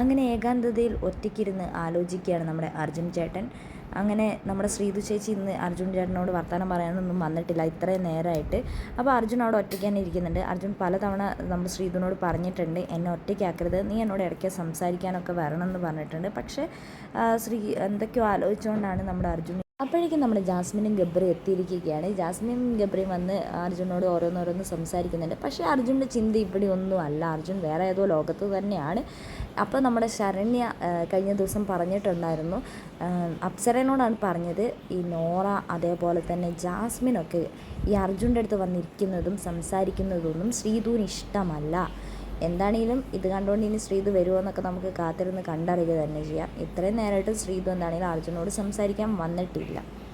അങ്ങനെ ഏകാന്തതയിൽ ഒറ്റയ്ക്കിരുന്ന് ആലോചിക്കുകയാണ് നമ്മുടെ അർജുൻ ചേട്ടൻ. അങ്ങനെ നമ്മുടെ ശ്രീതു ചേച്ചി ഇന്ന് അർജുൻ ചേട്ടനോട് വർത്തമാനം പറയാനൊന്നും വന്നിട്ടില്ല. ഇത്രയും നേരമായിട്ട് അപ്പോൾ അർജുൻ അവിടെ ഒറ്റയ്ക്ക് തന്നെ ഇരിക്കുന്നുണ്ട്. അർജുൻ പലതവണ നമ്മുടെ ശ്രീതുവിനോട് പറഞ്ഞിട്ടുണ്ട് എന്നെ ഒറ്റയ്ക്കാക്കരുത്. നീ എന്നോട് ഇടയ്ക്ക് സംസാരിക്കാനൊക്കെ വരണം എന്ന് പറഞ്ഞിട്ടുണ്ട്. പക്ഷേ ശ്രീ എന്തൊക്കെയോ ആലോചിച്ചുകൊണ്ടാണ് നമ്മുടെ അർജുൻ അപ്പോഴേക്കും നമ്മുടെ ജാസ്മിനും ഗബ്രി എത്തിയിരിക്കുകയാണ്. ജാസ്മിനും ഗബ്രിയും വന്ന് അർജുനോട് ഓരോന്നോരോന്ന് സംസാരിക്കുന്നുണ്ട്. പക്ഷേ അർജുന്റെ ചിന്ത ഇവിടെ ഒന്നും അല്ല. അർജുൻ വേറെ ഏതോ ലോകത്ത് തന്നെയാണ്. അപ്പോൾ നമ്മുടെ ശരണ്യ കഴിഞ്ഞ ദിവസം പറഞ്ഞിട്ടുണ്ടായിരുന്നു. അപ്സരനോടാണ് പറഞ്ഞത്. ഈ നോറ അതേപോലെ തന്നെ ജാസ്മിനൊക്കെ ഈ അർജുന്റെ അടുത്ത് വന്നിരിക്കുന്നതും സംസാരിക്കുന്നതൊന്നും ശ്രീധുവിന് ഇഷ്ടമല്ല. എന്താണെങ്കിലും ഇത് കണ്ടുകൊണ്ട് ഇനി ശ്രീതു വരുമോ എന്നൊക്കെ നമുക്ക് കാത്തിരുന്ന് കണ്ടറിയുക തന്നെ ചെയ്യാം. ഇത്രയും നേരമായിട്ട് ശ്രീതു എന്താണെങ്കിലും അർജുനോട് സംസാരിക്കാൻ വന്നിട്ടില്ല.